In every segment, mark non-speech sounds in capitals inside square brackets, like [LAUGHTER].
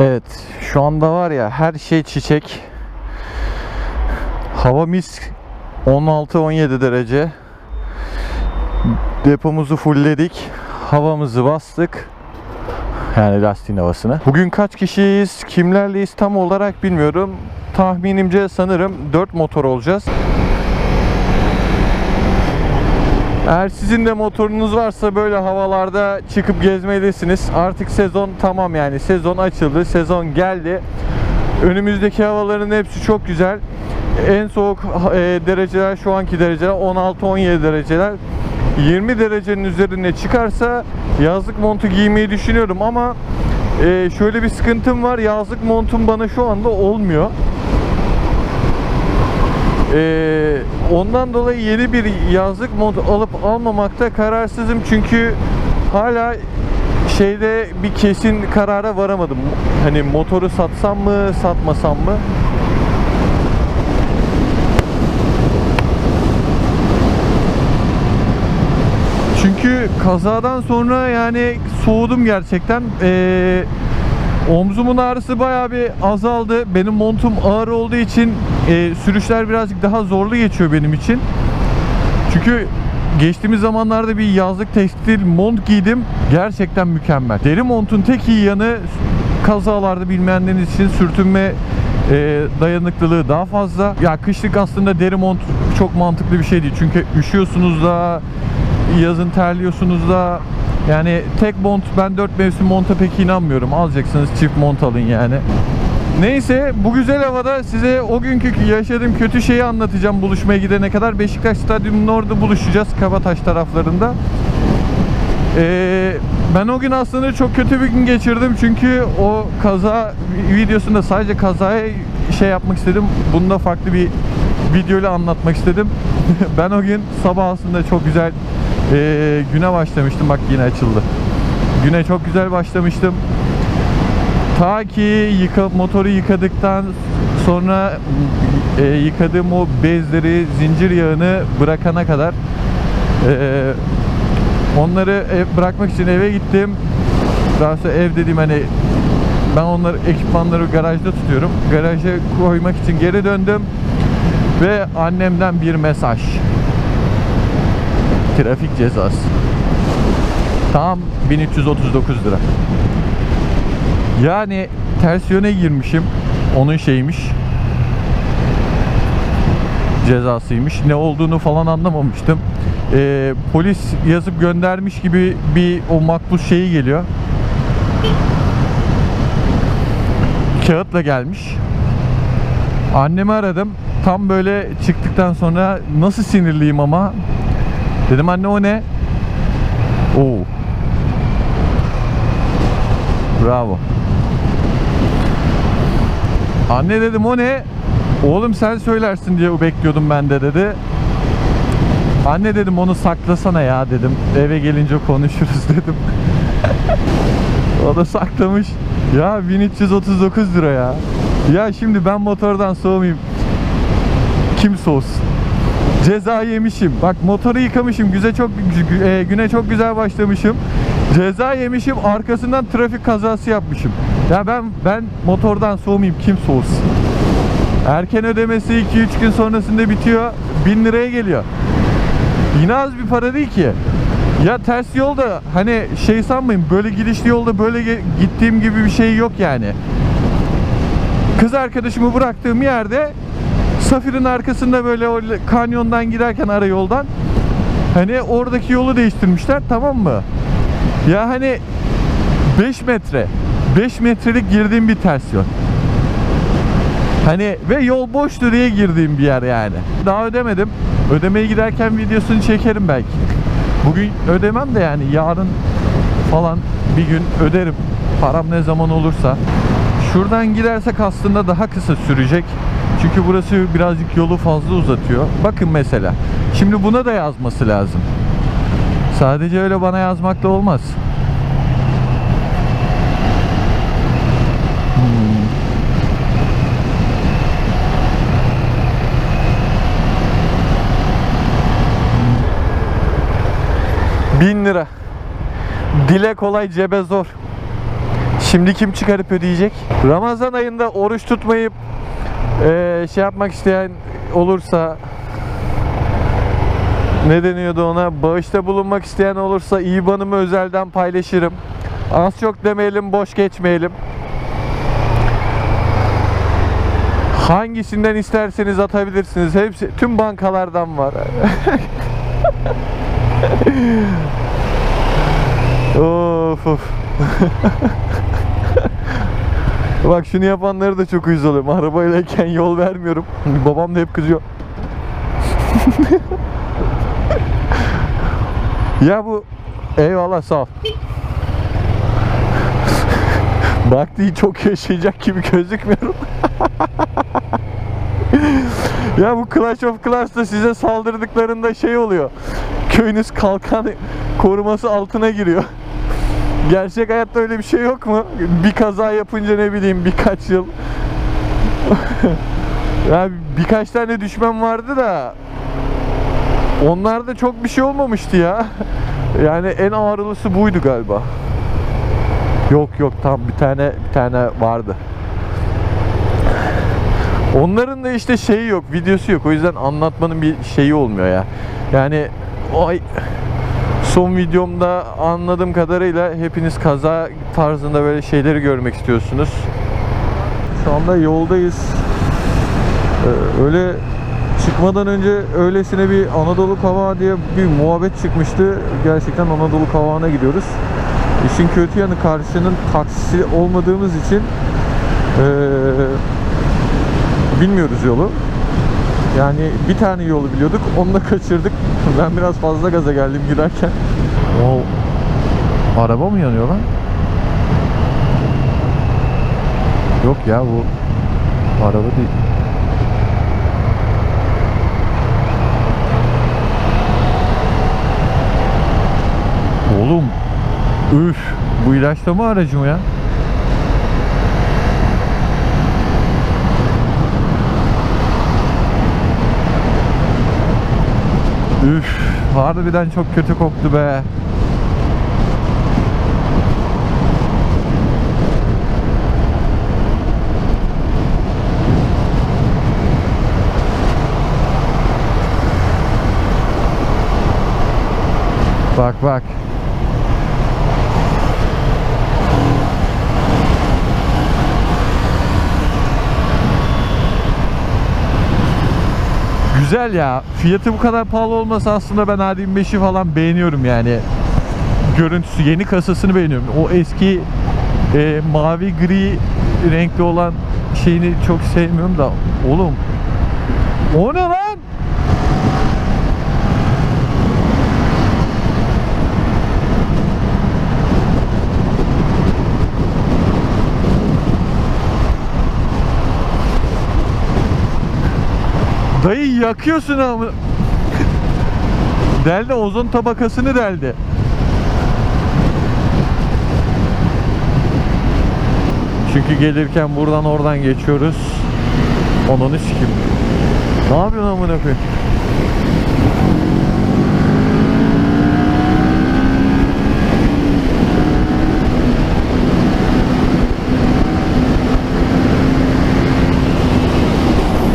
Evet şu anda var ya her şey çiçek. Hava mis 16-17 derece. Depomuzu fullledik. Havamızı bastık. Yani lastiğin havasını. Bugün kaç kişiyiz, kimlerleyiz tam olarak bilmiyorum. Tahminimce sanırım 4 motor olacağız. Eğer sizin de motorunuz varsa böyle havalarda çıkıp gezmelisiniz. Artık sezon tamam yani sezon açıldı, sezon geldi. Önümüzdeki havaların hepsi çok güzel. En soğuk e, dereceler şu anki dereceler 16-17 dereceler. 20 derecenin üzerine çıkarsa yazlık montu giymeyi düşünüyorum ama e, şöyle bir sıkıntım var. Yazlık montum bana şu anda olmuyor. Ee, ondan dolayı yeni bir yazlık mont alıp almamakta kararsızım çünkü hala şeyde bir kesin karara varamadım. Hani motoru satsam mı, satmasam mı? Çünkü kazadan sonra yani soğudum gerçekten. Ee, omzumun ağrısı bayağı bir azaldı. Benim montum ağır olduğu için e, sürüşler birazcık daha zorlu geçiyor benim için. Çünkü geçtiğimiz zamanlarda bir yazlık tekstil mont giydim. Gerçekten mükemmel. Deri montun tek iyi yanı kazalarda bilmeyenleriniz için sürtünme e, dayanıklılığı daha fazla. Ya kışlık aslında deri mont çok mantıklı bir şey değil. Çünkü üşüyorsunuz da yazın terliyorsunuz da yani tek mont ben 4 mevsim monta pek inanmıyorum. Alacaksınız çift mont alın yani. Neyse bu güzel havada size o günkü yaşadığım kötü şeyi anlatacağım buluşmaya gidene kadar. Beşiktaş Stadyumu'nun orada buluşacağız Kabataş taraflarında. Ee, ben o gün aslında çok kötü bir gün geçirdim çünkü o kaza videosunda sadece kazaya şey yapmak istedim. Bunu da farklı bir videoyla anlatmak istedim. [LAUGHS] ben o gün sabah aslında çok güzel e, güne başlamıştım. Bak yine açıldı. Güne çok güzel başlamıştım. Ta ki yıka, motoru yıkadıktan sonra e, yıkadığım o bezleri, zincir yağını bırakana kadar e, onları bırakmak için eve gittim. Daha sonra ev dediğim hani ben onları ekipmanları garajda tutuyorum. Garaja koymak için geri döndüm ve annemden bir mesaj. Trafik cezası. Tam 1339 lira. Yani ters yöne girmişim. Onun şeymiş. Cezasıymış. Ne olduğunu falan anlamamıştım. Ee, polis yazıp göndermiş gibi bir o makbuz şeyi geliyor. Kağıtla gelmiş. Annemi aradım. Tam böyle çıktıktan sonra nasıl sinirliyim ama. Dedim anne o ne? Oo. Bravo. Anne dedim o ne? Oğlum sen söylersin diye bekliyordum ben de dedi. Anne dedim onu saklasana ya dedim. Eve gelince konuşuruz [LAUGHS] dedim. o da saklamış. Ya 1339 lira ya. Ya şimdi ben motordan soğumayayım. Kim soğusun? Ceza yemişim. Bak motoru yıkamışım. Güze çok e, güne çok güzel başlamışım. Ceza yemişim. Arkasından trafik kazası yapmışım. Ya ben ben motordan soğumayayım. Kim soğusun? Erken ödemesi 2-3 gün sonrasında bitiyor. 1000 liraya geliyor. Yine az bir para değil ki. Ya ters yolda hani şey sanmayın böyle gidişli yolda böyle gittiğim gibi bir şey yok yani. Kız arkadaşımı bıraktığım yerde Safir'in arkasında böyle o kanyondan giderken ara yoldan hani oradaki yolu değiştirmişler tamam mı? Ya hani 5 metre 5 metrelik girdiğim bir ters yol. Hani ve yol boştu diye girdiğim bir yer yani. Daha ödemedim. Ödemeye giderken videosunu çekerim belki. Bugün ödemem de yani yarın falan bir gün öderim. Param ne zaman olursa. Şuradan gidersek aslında daha kısa sürecek. Çünkü burası birazcık yolu fazla uzatıyor. Bakın mesela. Şimdi buna da yazması lazım. Sadece öyle bana yazmakla olmaz. Hmm. Bin lira. Dile kolay cebe zor. Şimdi kim çıkarıp ödeyecek? Ramazan ayında oruç tutmayıp eee, şey yapmak isteyen olursa ne deniyordu ona? Bağışta bulunmak isteyen olursa IBAN'ımı özelden paylaşırım. Az çok demeyelim, boş geçmeyelim. Hangisinden isterseniz atabilirsiniz. Hepsi tüm bankalardan var. [LAUGHS] of of. [LAUGHS] Bak şunu yapanları da çok uyuz oluyorum. Arabaylayken yol vermiyorum. Babam da hep kızıyor. [LAUGHS] ya bu eyvallah sağ ol. [LAUGHS] Baktığı çok yaşayacak gibi gözükmüyorum. [LAUGHS] ya bu Clash of Clans'ta size saldırdıklarında şey oluyor. Köyünüz kalkan koruması altına giriyor. Gerçek hayatta öyle bir şey yok mu? Bir kaza yapınca ne bileyim birkaç yıl. [LAUGHS] ya birkaç tane düşman vardı da onlarda çok bir şey olmamıştı ya. [LAUGHS] Yani en ağırlısı buydu galiba. Yok yok tam bir tane bir tane vardı. Onların da işte şeyi yok, videosu yok. O yüzden anlatmanın bir şeyi olmuyor ya. Yani ay son videomda anladığım kadarıyla hepiniz kaza tarzında böyle şeyleri görmek istiyorsunuz. Şu anda yoldayız. Ee, öyle çıkmadan önce öylesine bir Anadolu Kavağı diye bir muhabbet çıkmıştı. Gerçekten Anadolu Kavağı'na gidiyoruz. İşin kötü yanı karşının taksisi olmadığımız için eee, bilmiyoruz yolu. Yani bir tane yolu biliyorduk, onu da kaçırdık. [LAUGHS] Ben biraz fazla gaza geldim giderken. O araba mı yanıyor lan? Yok ya bu araba değil. Oğlum Üf, bu ilaçlama aracı mı ya? Üf, harbiden çok kötü koktu be. Bak bak. Güzel ya. Fiyatı bu kadar pahalı olmasa aslında ben A25'i falan beğeniyorum yani. Görüntüsü, yeni kasasını beğeniyorum. O eski e, mavi gri renkli olan şeyini çok sevmiyorum da. Oğlum. O ne lan? Dayı yakıyorsun ama. deldi ozon tabakasını deldi. Çünkü gelirken buradan oradan geçiyoruz. Onunu sikim. Ne yapıyorsun amına koyayım?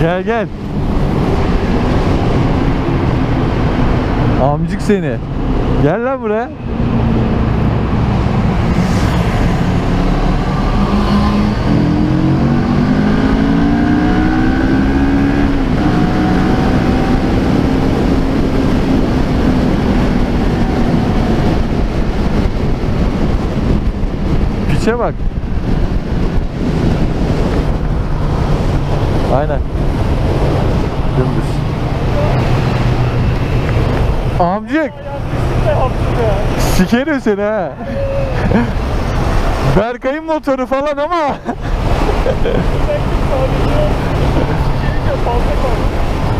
Gel gel. Amcık seni. Gel lan buraya. Piçe bak. Sikerim seni ha. Berkay'ın motoru falan ama.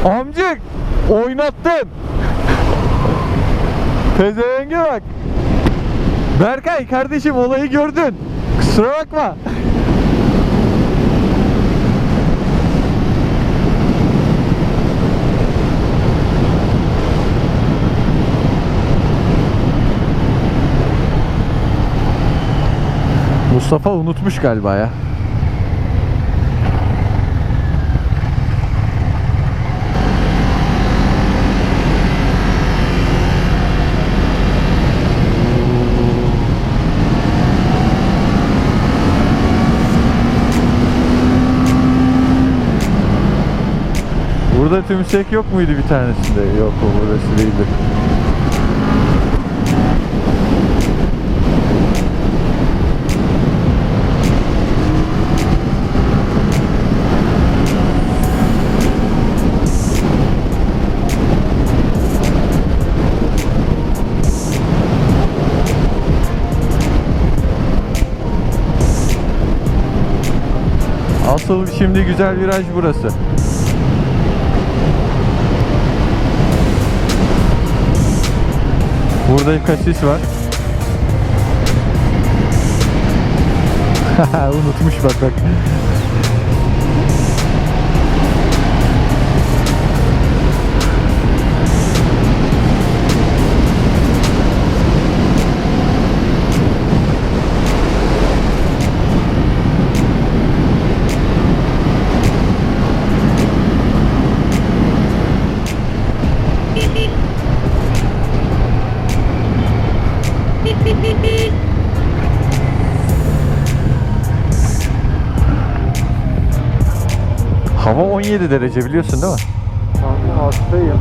Amcık. Oynattın. Pezevenge bak. Berkay kardeşim olayı gördün. Kusura bakma. Mustafa unutmuş galiba ya. Burada tümsek yok muydu bir tanesinde? Yok o burası değildi. Asıl şimdi güzel viraj burası. Burada kasis var. [LAUGHS] Unutmuş bak bak. 17 derece biliyorsun değil mi? Kanka hastayım.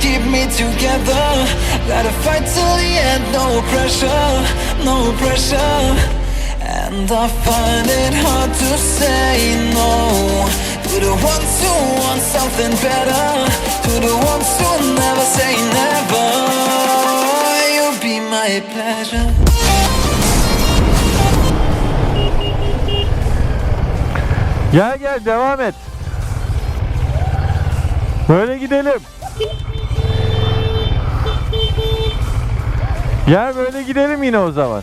keep me together. Gotta fight till the end, no pressure, no pressure. And I find it hard to say no to the ones who want something better, to the ones who never say never. You'll be my pleasure. Gel gel devam et. Böyle gidelim. Gel böyle gidelim yine o zaman.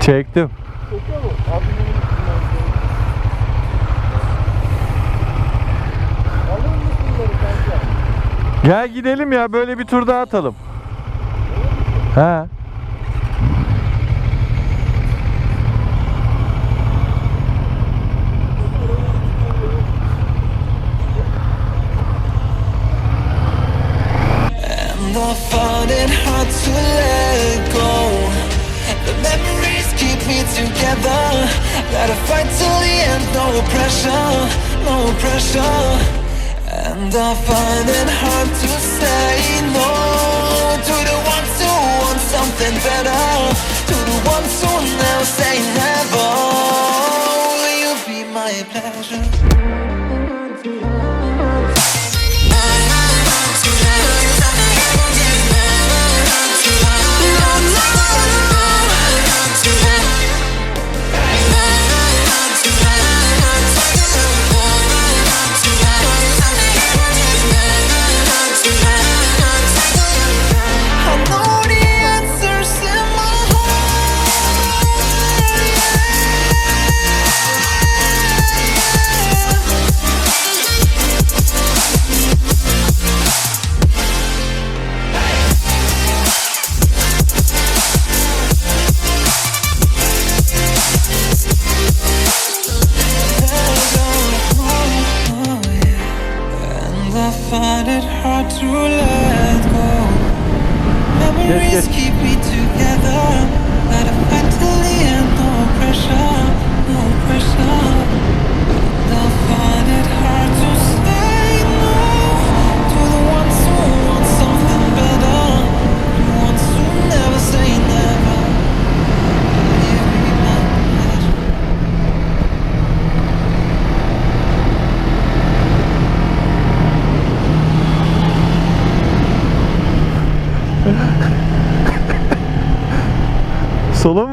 Çektim? Gel gidelim ya böyle bir tur daha atalım. He. And I find it hard to let go. The memories keep me together. Gotta fight till the end, no pressure, no pressure. And I find it hard to say no to the ones who want something better. To the ones who never say never. Will you be my pleasure?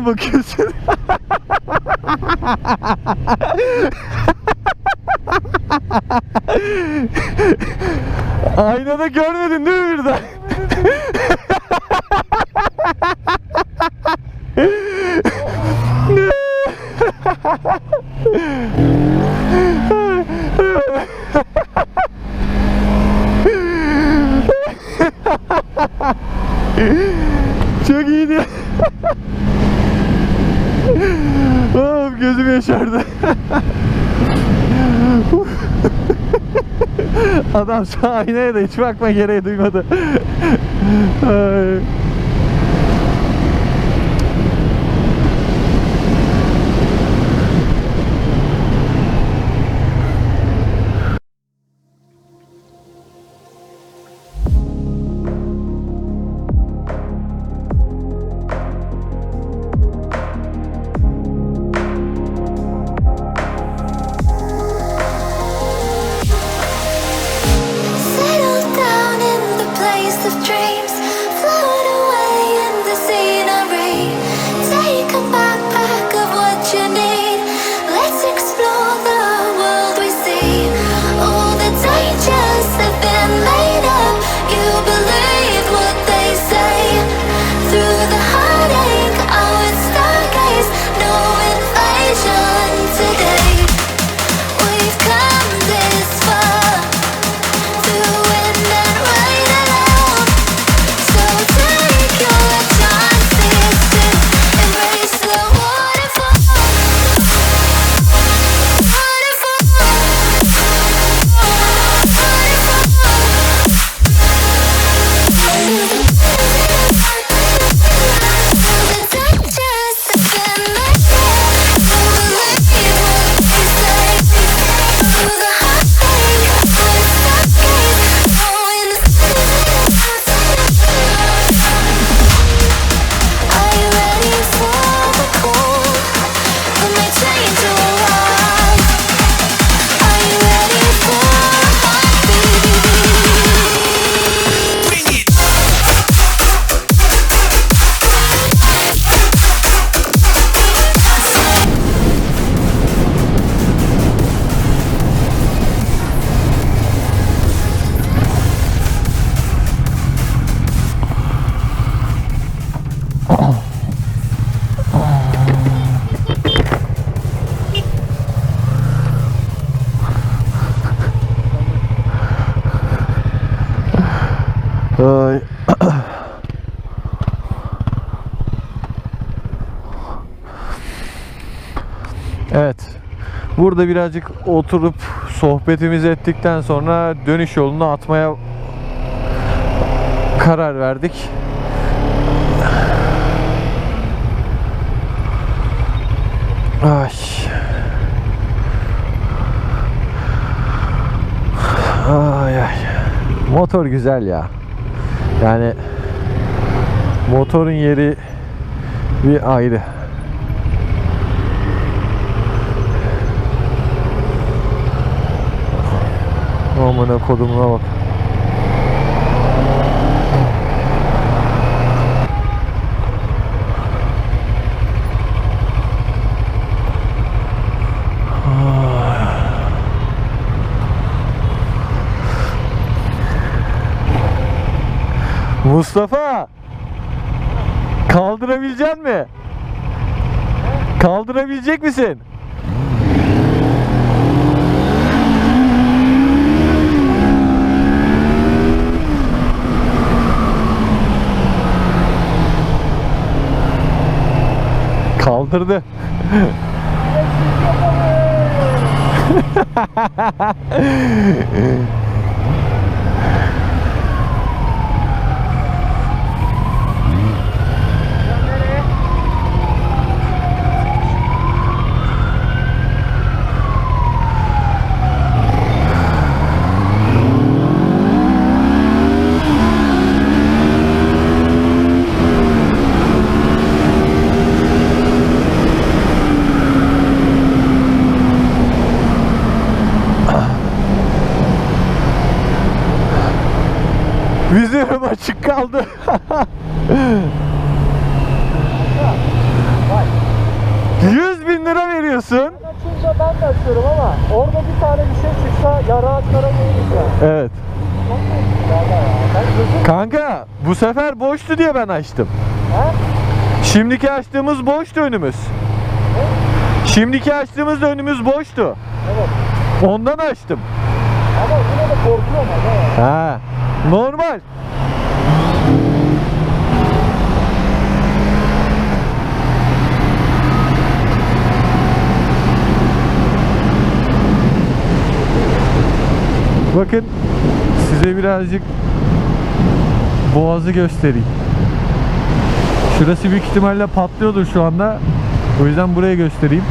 bakıyorsun? Aynada görmedin değil mi birden? Adam şu [LAUGHS] aynaya da hiç bakma gereği duymadı. [LAUGHS] Burada birazcık oturup sohbetimizi ettikten sonra dönüş yolunu atmaya karar verdik. Ay. Ay ay. Motor güzel ya. Yani motorun yeri bir ayrı. Amına kodumuna bak. Mustafa! Kaldırabilecek mi? Kaldırabilecek misin? Kaldırdı. [LAUGHS] bu sefer boştu diye ben açtım. Ha? Şimdiki açtığımız boştu önümüz. Şimdiki açtığımız önümüz boştu. Evet. Ondan açtım. Ama yine de korkuyorum ya. Ha. Normal. Bakın size birazcık boğazı göstereyim. Şurası büyük ihtimalle patlıyordur şu anda. O yüzden buraya göstereyim.